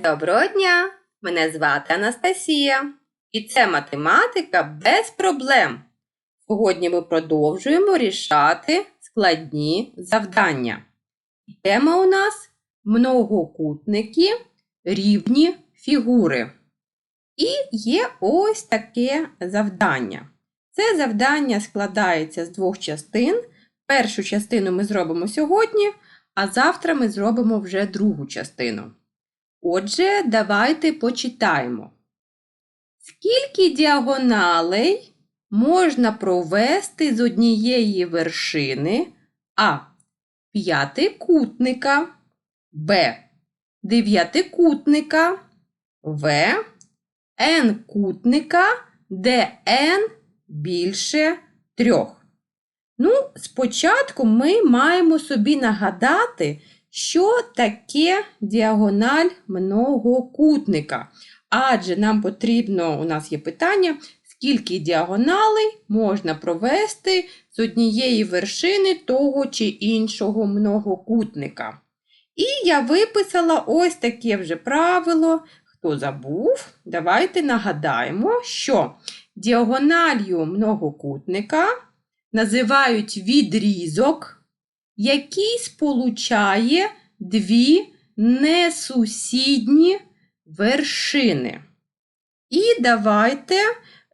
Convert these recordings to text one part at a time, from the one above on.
Доброго дня! Мене звати Анастасія. І це математика без проблем. Сьогодні ми продовжуємо рішати складні завдання. Тема у нас многокутники, рівні фігури. І є ось таке завдання. Це завдання складається з двох частин. Першу частину ми зробимо сьогодні, а завтра ми зробимо вже другу частину. Отже, давайте почитаємо. Скільки діагоналей можна провести з однієї вершини А. П'ятикутника, Б. Дев'ятикутника, В. N-кутника, де N більше трьох. Ну, спочатку ми маємо собі нагадати, що таке діагональ многокутника? Адже нам потрібно, у нас є питання, скільки діагоналей можна провести з однієї вершини того чи іншого многокутника. І я виписала ось таке вже правило. Хто забув, давайте нагадаємо, що діагональю многокутника називають відрізок який сполучає дві несусідні вершини. І давайте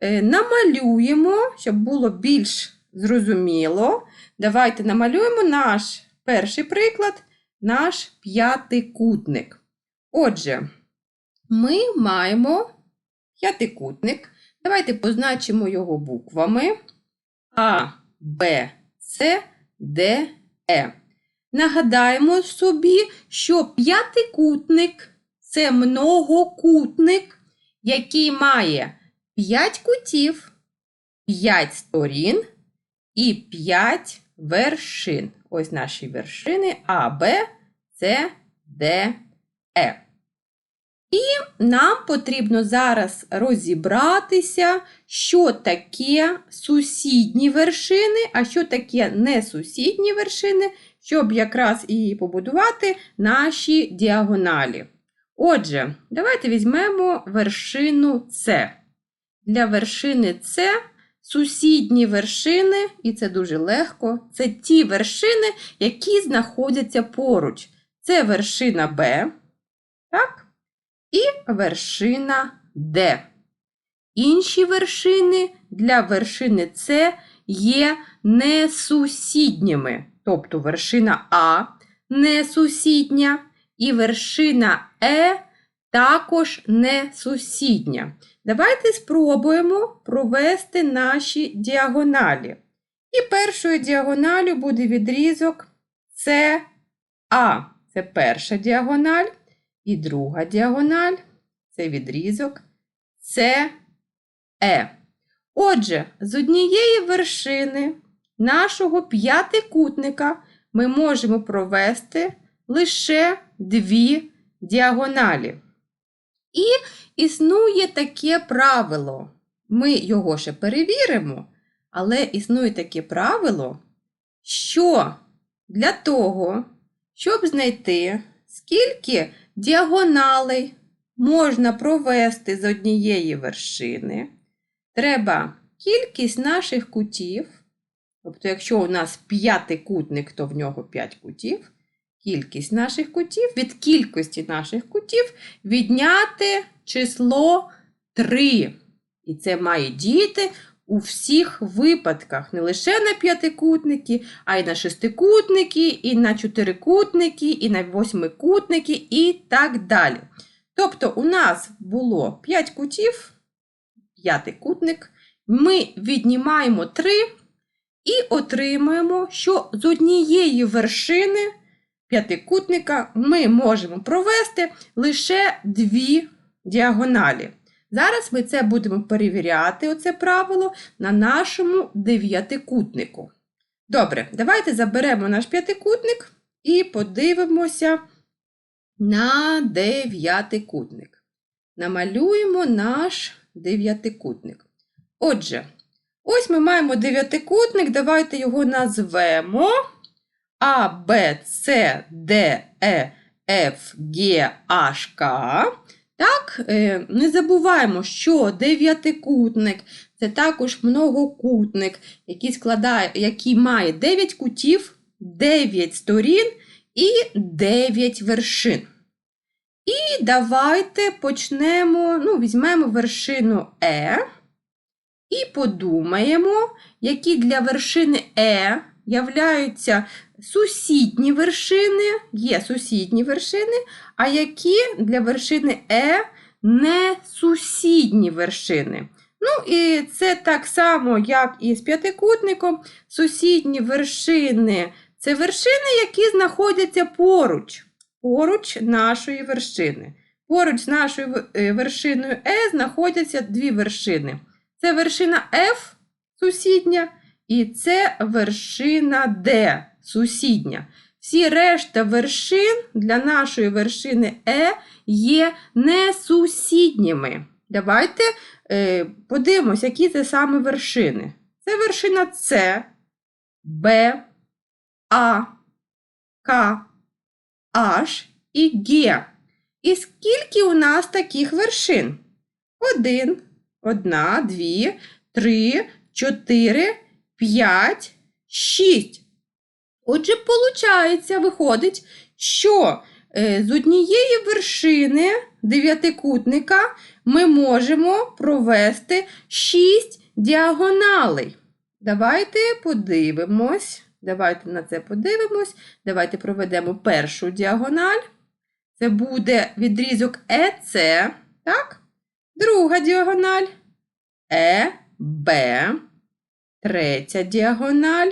е, намалюємо, щоб було більш зрозуміло. Давайте намалюємо наш перший приклад, наш п'ятикутник. Отже, ми маємо п'ятикутник. Давайте позначимо його буквами А, Б, С, Д, Е. Нагадаємо собі, що п'ятикутник це многокутник, який має 5 кутів, 5 сторін і 5 вершин. Ось наші вершини А, Б, С, Д, Е. І нам потрібно зараз розібратися, що таке сусідні вершини, а що таке несусідні вершини, щоб якраз і побудувати наші діагоналі. Отже, давайте візьмемо вершину С. Для вершини С сусідні вершини, і це дуже легко, це ті вершини, які знаходяться поруч. Це вершина Б. Так? І вершина Д. Інші вершини для вершини С є несусідніми, тобто вершина А несусідня і вершина Е також несусідня. Давайте спробуємо провести наші діагоналі. І першою діагоналю буде відрізок СА. Це перша діагональ. І друга діагональ це відрізок С Е. Отже, з однієї вершини нашого п'ятикутника ми можемо провести лише дві діагоналі. І існує таке правило. Ми його ще перевіримо, але існує таке правило, що для того, щоб знайти, скільки діагоналей можна провести з однієї вершини. Треба кількість наших кутів. Тобто, якщо у нас п'ятикутник, то в нього 5 кутів. Кількість наших кутів, від кількості наших кутів відняти число 3. І це має діяти у всіх випадках, не лише на п'ятикутники, а й на шестикутники, і на чотирикутники, і на восьмикутники, і так далі. Тобто, у нас було 5 кутів, п'ятикутник, ми віднімаємо 3 і отримуємо, що з однієї вершини п'ятикутника ми можемо провести лише дві діагоналі. Зараз ми це будемо перевіряти, оце правило, на нашому дев'ятикутнику. Добре, давайте заберемо наш п'ятикутник і подивимося на дев'ятикутник. Намалюємо наш дев'ятикутник. Отже, ось ми маємо дев'ятикутник, давайте його назвемо А, Б, С, Д, Е, FGHK. Так, е, не забуваємо, що дев'ятикутник це також многокутник, який, складає, який має 9 кутів, 9 сторін і 9 вершин. І давайте почнемо, ну, візьмемо вершину Е і подумаємо, які для вершини Е являються сусідні вершини, є сусідні вершини, а які для вершини Е не сусідні вершини. Ну, і це так само, як і з п'ятикутником. Сусідні вершини це вершини, які знаходяться поруч, поруч нашої вершини. Поруч з нашою е, вершиною Е знаходяться дві вершини. Це вершина F сусідня, і це вершина Д сусідня. Всі решта вершин для нашої вершини Е є несусідніми. Давайте е, подивимось, які це саме вершини. Це вершина С, Б, А, К, H і Г. І скільки у нас таких вершин? Один, одна, дві, три, чотири, п'ять, шість. Отже, виходить, виходить, що е, з однієї вершини дев'ятикутника ми можемо провести 6 діагоналей. Давайте подивимось. Давайте на це подивимось. Давайте проведемо першу діагональ. Це буде відрізок ЕЦ. Так? Друга діагональ ЕБ. Третя діагональ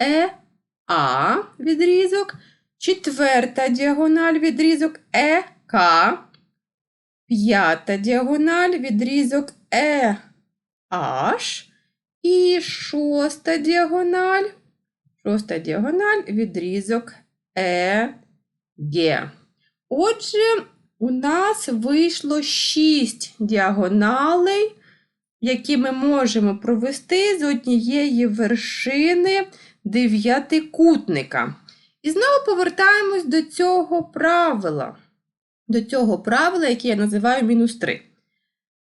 ЕА відрізок. Четверта діагональ відрізок ЕК. П'ята діагональ відрізок EH. І шоста діагональ. Шоста діагональ відрізок ЕГ. Отже, у нас вийшло 6 діагоналей, які ми можемо провести з однієї вершини дев'ятикутника. І знову повертаємось до цього правила. До цього правила, яке я називаю мінус 3.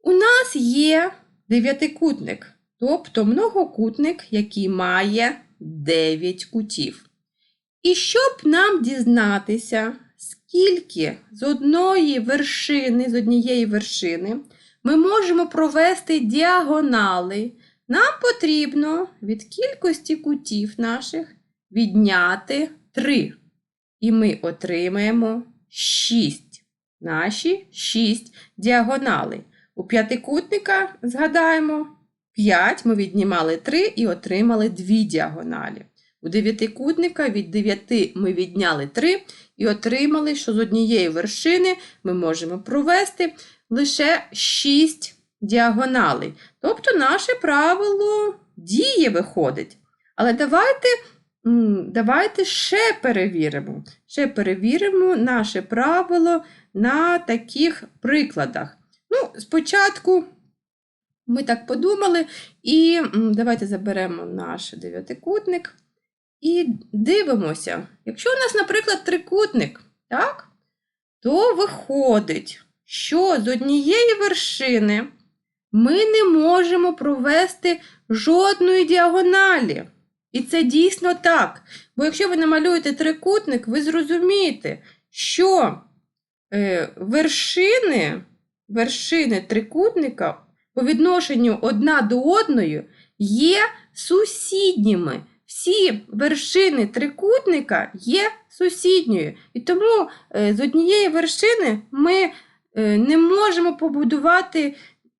У нас є дев'ятикутник, тобто многокутник, який має 9 кутів. І щоб нам дізнатися, скільки з одної вершини, з однієї вершини ми можемо провести діагонали, нам потрібно від кількості кутів наших відняти 3. І ми отримаємо 6. Наші 6 діагоналей. У п'ятикутника, згадаємо, 5 ми віднімали 3 і отримали 2 діагоналі. У дев'ятикутника від 9 ми відняли 3 і отримали, що з однієї вершини ми можемо провести лише 6 діагоналей. Тобто наше правило діє виходить. Але давайте давайте ще перевіримо. Ще перевіримо наше правило на таких прикладах. Ну, Спочатку ми так подумали, і давайте заберемо наш дев'ятикутник. І дивимося, якщо у нас, наприклад, трикутник, так, то виходить, що з однієї вершини ми не можемо провести жодної діагоналі. І це дійсно так. Бо якщо ви намалюєте трикутник, ви зрозумієте, що е, вершини, вершини трикутника по відношенню одна до одної є сусідніми. Всі вершини трикутника є сусідньою. І тому е, з однієї вершини ми е, не можемо побудувати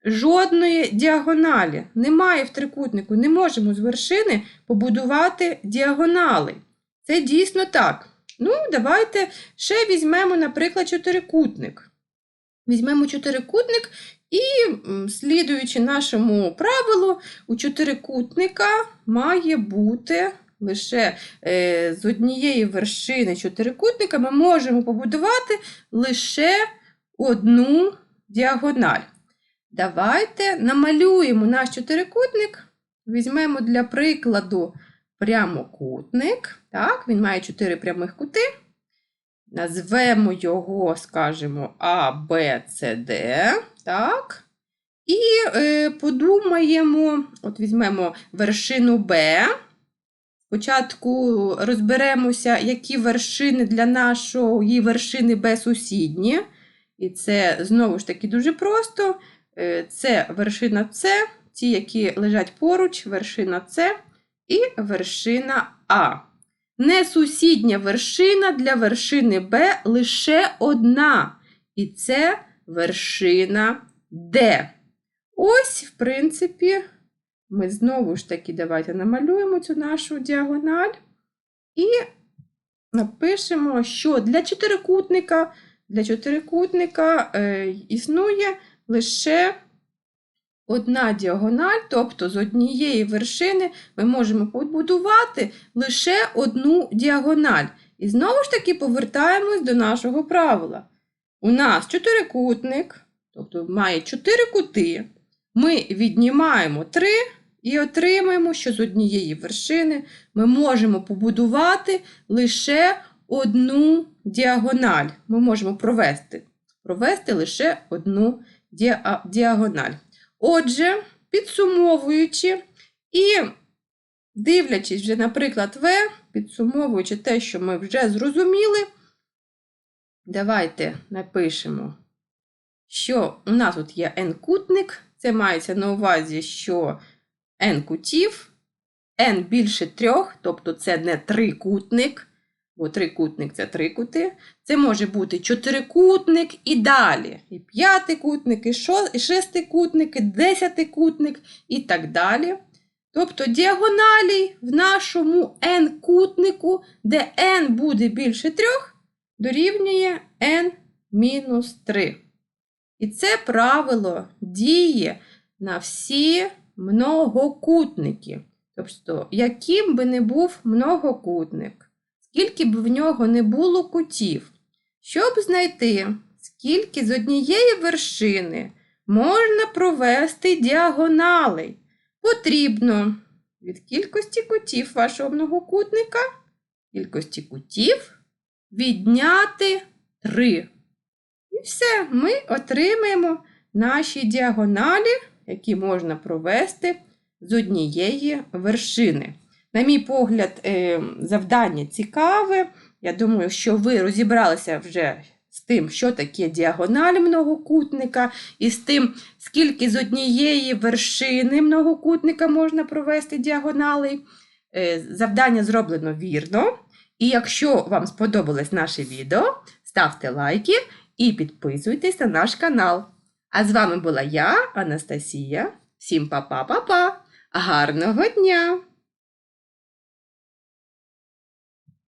жодної діагоналі. Немає в трикутнику, не можемо з вершини побудувати діагонали. Це дійсно так. Ну, давайте ще візьмемо, наприклад, чотирикутник. Візьмемо чотирикутник і, слідуючи нашому правилу, у чотирикутника має бути лише е, з однієї вершини чотирикутника ми можемо побудувати лише одну діагональ. Давайте намалюємо наш чотирикутник. Візьмемо для прикладу прямокутник. Так, Він має чотири прямих кути. Назвемо його, скажімо, А, Б, С, Д. Так. І е, подумаємо, от візьмемо вершину Б. Спочатку розберемося, які вершини для нашої вершини Б сусідні. І це знову ж таки дуже просто. Е, Це вершина С, ті, які лежать поруч, вершина С і вершина А. Несусідня вершина для вершини Б лише одна. І це вершина Д. Ось, в принципі, ми знову ж таки давайте намалюємо цю нашу діагональ і напишемо, що для чотирикутника, для чотирикутника е, існує лише одна діагональ, тобто з однієї вершини ми можемо побудувати лише одну діагональ. І знову ж таки повертаємось до нашого правила. У нас чотирикутник, тобто має чотири кути. Ми віднімаємо 3 і отримаємо, що з однієї вершини ми можемо побудувати лише одну діагональ. Ми можемо провести, провести лише одну діагональ. Отже, підсумовуючи і дивлячись вже, наприклад, В, підсумовуючи те, що ми вже зрозуміли, давайте напишемо, що у нас тут є n-кутник. Це мається на увазі, що n кутів, n більше трьох, тобто це не трикутник, бо трикутник це три кути. Це може бути чотирикутник і далі. І п'ятикутник, і шо- і шестикутник, і десятикутник, і так далі. Тобто діагоналі в нашому n-кутнику, де n буде більше трьох, дорівнює n-3. І це правило діє на всі многокутники. Тобто, яким би не був многокутник, скільки б в нього не було кутів, щоб знайти, скільки з однієї вершини можна провести діагоналей, потрібно від кількості кутів вашого многокутника, кількості кутів відняти 3. І все, ми отримаємо наші діагоналі, які можна провести з однієї вершини. На мій погляд, е, завдання цікаве. Я думаю, що ви розібралися вже з тим, що таке діагональ многокутника, і з тим, скільки з однієї вершини многокутника можна провести діагоналей. Е, Завдання зроблено вірно. І якщо вам сподобалось наше відео, ставте лайки і підписуйтесь на наш канал. А з вами була я, Анастасія. Всім па-па-па-па! Гарного дня!